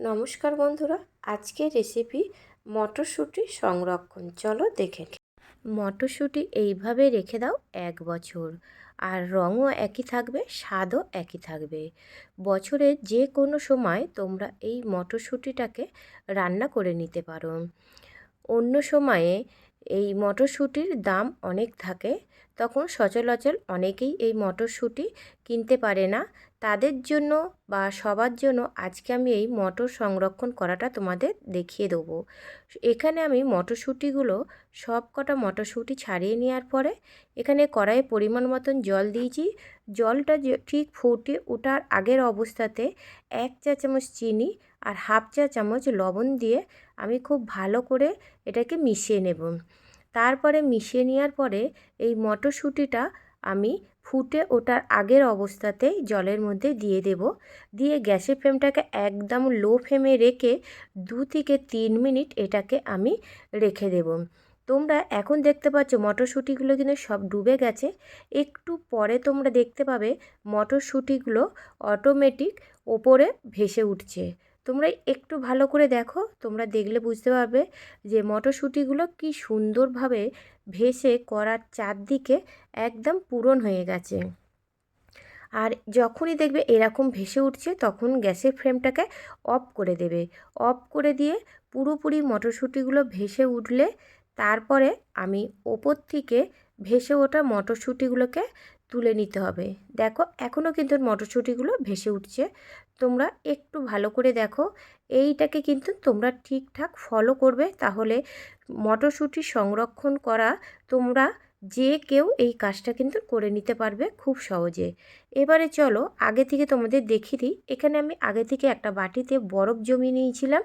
নমস্কার বন্ধুরা, আজকের রেসিপি মটরশুঁটি সংরক্ষণ। চলো দেখে মটরশুঁটি এইভাবে রেখে দাও এক বছর, আর রঙও একই থাকবে, স্বাদও একই থাকবে। বছরের যে কোনো সময় তোমরা এই মটরশুঁটিটাকে রান্না করে নিতে পারো। অন্য সময়ে এই মটরশুঁটির দাম অনেক থাকে, তখন সচলাচল অনেকেই এই মটরশুঁটি কিনতে পারে না তাদের জন্য বা সবার জন্য আজকে আমি এই মটর সংরক্ষণ করাটা তোমাদের দেখিয়ে দেবো। এখানে আমি মটরশুঁটিগুলো সব কটা মটরশুঁটি ছাড়িয়ে নেওয়ার পরে এখানে কড়াইয়ে পরিমাণ মতন জল দিয়েছি। জলটা ঠিক ফুটে ওঠার আগের অবস্থাতে এক চা চামচ চিনি আর হাফ চা চামচ লবণ দিয়ে আমি খুব ভালো করে এটাকে মিশিয়ে নেব। তারপরে মিশিয়ে নেওয়ার পরে এই মটরশুঁটিটা আমি ফুটে ওঠার আগের অবস্থাতেই জলের মধ্যে দিয়ে দেব। দিয়ে গ্যাসের ফ্লেমটাকে একদম লো ফ্লেমে রেখে দু থেকে তিন মিনিট এটাকে আমি রেখে দেব। তোমরা এখন দেখতে পাচ্ছ মটরশুঁটিগুলো কিন্তু সব ডুবে গেছে। একটু পরে তোমরা দেখতে পাবে মটরশুঁটিগুলো অটোমেটিক ওপরে ভেসে উঠছে। তোমরা একটু ভালো করে দেখো, তোমরা দেখলে বুঝতে পারবে যে মটরশুঁটিগুলো কি সুন্দরভাবে ভেসে করার চারদিকে একদম পূরণ হয়ে গেছে। আর যখনই দেখবে এরকম ভেসে উঠছে, তখন গ্যাসের ফ্লেমটাকে অফ করে দেবে। অফ করে দিয়ে পুরোপুরি মটরশুঁটিগুলো ভেসে উঠলে তারপরে আমি ওপর থেকে ভেসে ওঠা মটরশুঁটিগুলোকে তুলে নিতে হবে। দেখো, এখনও কিন্তু মটরশুঁটিগুলো ভেসে উঠছে। তোমরা একটু ভালো করে দেখো। এইটাকে কিন্তু তোমরা ঠিকঠাক ফলো করবে। তাহলে মটরশুঁটি সংরক্ষণ করা তোমরা যে কেউ এই কাজটা কিন্তু করে নিতে পারবে খুব সহজে। এবারে চলো আগে থেকে তোমাদের দেখিয়ে দিই। এখানে আমি আগে থেকে একটা বাটিতে বরফ জমিয়ে নিয়েছিলাম।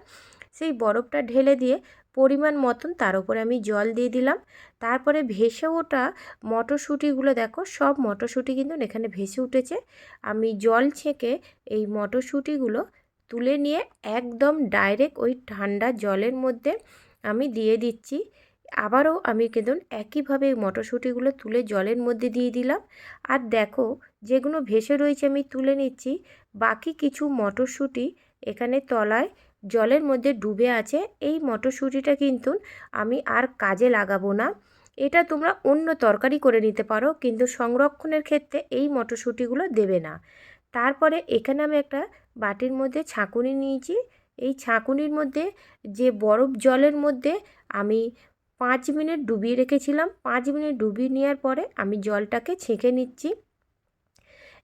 সেই বরফটা ঢেলে দিয়ে পরিমাণ মতন তার উপরে আমি জল দিয়ে দিলাম। তারপরে ভেসে ওটা মটরশুঁটিগুলো দেখো, সব মটরশুঁটি কিন্তু এখানে ভেসে উঠেছে। আমি জল ছেঁকে এই মটরশুঁটিগুলো তুলে নিয়ে একদম ডাইরেক্ট ওই ঠান্ডা জলের মধ্যে আমি দিয়ে দিচ্ছি। আবারও আমি কিন্তু একইভাবে মটরশুঁটিগুলো তুলে জলের মধ্যে দিয়ে দিলাম। আর দেখো, যেগুলো ভেসে রয়েছে আমি তুলে নিচ্ছি। বাকি কিছু মটরশুঁটি এখানে তলায় জলের মধ্যে ডুবে আছে, এই মটরশুঁটিটা কিন্তু আমি আর কাজে লাগাবো না। এটা তোমরা অন্য তরকারি করে নিতে পারো, কিন্তু সংরক্ষণের ক্ষেত্রে এই মটরশুঁটিগুলো দেবে না। তারপরে এখানে আমি একটা বাটির মধ্যে ছাঁকুনি নিয়েছি। এই ছাঁকুনির মধ্যে যে বরফ জলের মধ্যে আমি পাঁচ মিনিট ডুবিয়ে রেখেছিলাম, পাঁচ মিনিট ডুবিয়ে নেওয়ার পরে আমি জলটাকে ছেঁকে নিচ্ছি।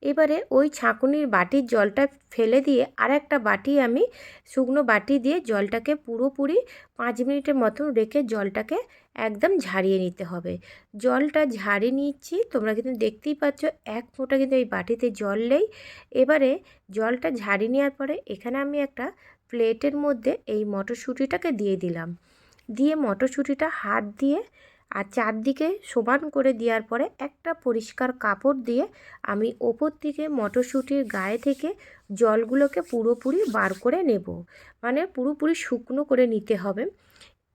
এবারে ওই ছাঁকুনির বাটির জলটা ফেলে দিয়ে আর একটা বাটি আমি শুকনো বাটি দিয়ে জলটাকে পুরোপুরি পাঁচ মিনিটের মতন রেখে জলটাকে একদম ঝাড়িয়ে নিতে হবে। জলটা ঝাড়িয়ে নিচ্ছি, তোমরা কিন্তু দেখতেই পাচ্ছ এক ফোঁটা কিন্তু এই বাটিতে জল নেই। এবারে জলটা ঝাড়িয়ে নেওয়ার পরে এখানে আমি একটা প্লেটের মধ্যে এই মটরশুঁটিটাকে দিয়ে দিলাম। দিয়ে মটরশুঁটিটা হাত দিয়ে আর চারদিকে সমান করে দেওয়ার পরে একটা পরিষ্কার কাপড় দিয়ে আমি ওপর থেকে মটরশুঁটির গায়ে থেকে জলগুলোকে পুরোপুরি বার করে নেব। মানে পুরোপুরি শুকনো করে নিতে হবে।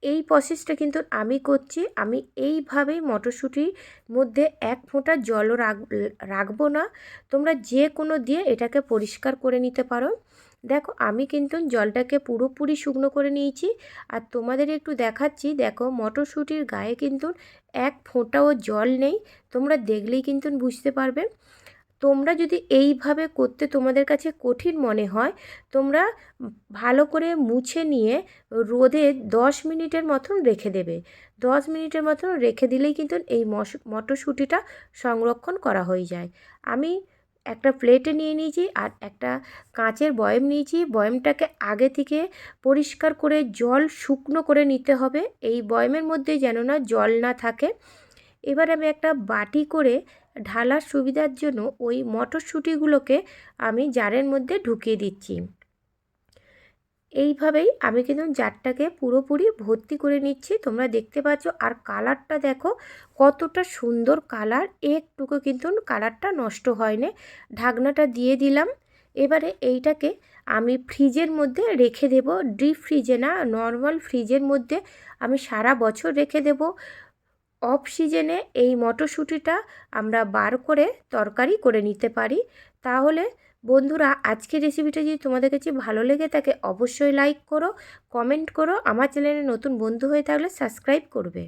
এই প্রসেসটা কিন্তু আমি করছি। আমি এইভাবেই মটরশুঁটির মধ্যে এক ফোঁটা জলও রাখ, রাখব না। তোমরা যে কোনো দিয়ে এটাকে পরিষ্কার করে নিতে পারো। দেখো, আমি কিন্তু জলটাকে পুরোপুরি শুকনো করে নিয়েছি। আর তোমাদের একটু দেখাচ্ছি, দেখো, মটরশুঁটির গায়ে কিন্তু এক ফোঁটাও জল নেই। তোমরা দেখলেই কিন্তু বুঝতে পারবে। তোমরা যদি এইভাবে করতে তোমাদের কাছে কঠিন মনে হয়, তোমরা ভালো করে মুছে নিয়ে রোদে দশ মিনিটের মতন রেখে দেবে। দশ মিনিটের মতন রেখে দিলেই কিন্তু এই মটরশুঁটিটা সংরক্ষণ করা হয়ে যায়। আমি একটা প্লেটে নিয়ে নিয়েছি আর একটা কাঁচের বয়ম নিয়েছি। বয়মটাকে আগে থেকে পরিষ্কার করে জল শুকনো করে নিতে হবে। এই বয়মের মধ্যে যেন না জল না থাকে। এবার আমি একটা বাটি করে ঢালার সুবিধার জন্য ওই মটরশুঁটিগুলোকে আমি জারের মধ্যে ঢুকিয়ে দিচ্ছি। এইভাবেই আমি কিন্তু জারটাকে পুরোপুরি ভর্তি করে নিচ্ছি। তোমরা দেখতে পাচ্ছ আর কালারটা দেখো, কতটা সুন্দর কালার। একটুকু কিন্তু কালারটা নষ্ট হয়নি। ঢাকনাটা দিয়ে দিলাম। এবারে এইটাকে আমি ফ্রিজের মধ্যে রেখে দেব। ডিপ ফ্রিজে না, নর্মাল ফ্রিজের মধ্যে আমি সারা বছর রেখে দেব। অফ সিজনে এই মটরশুঁটিটা আমরা বার করে তরকারি করে নিতে পারি। তাহলে বন্ধুরা, আজকের রেসিপিটা যদি তোমাদের কাছে ভালো লেগে থাকে, অবশ্যই লাইক করো কমেন্ট করো, আমার চ্যানেলে নতুন বন্ধু হয়ে থাকলে সাবস্ক্রাইব করবে।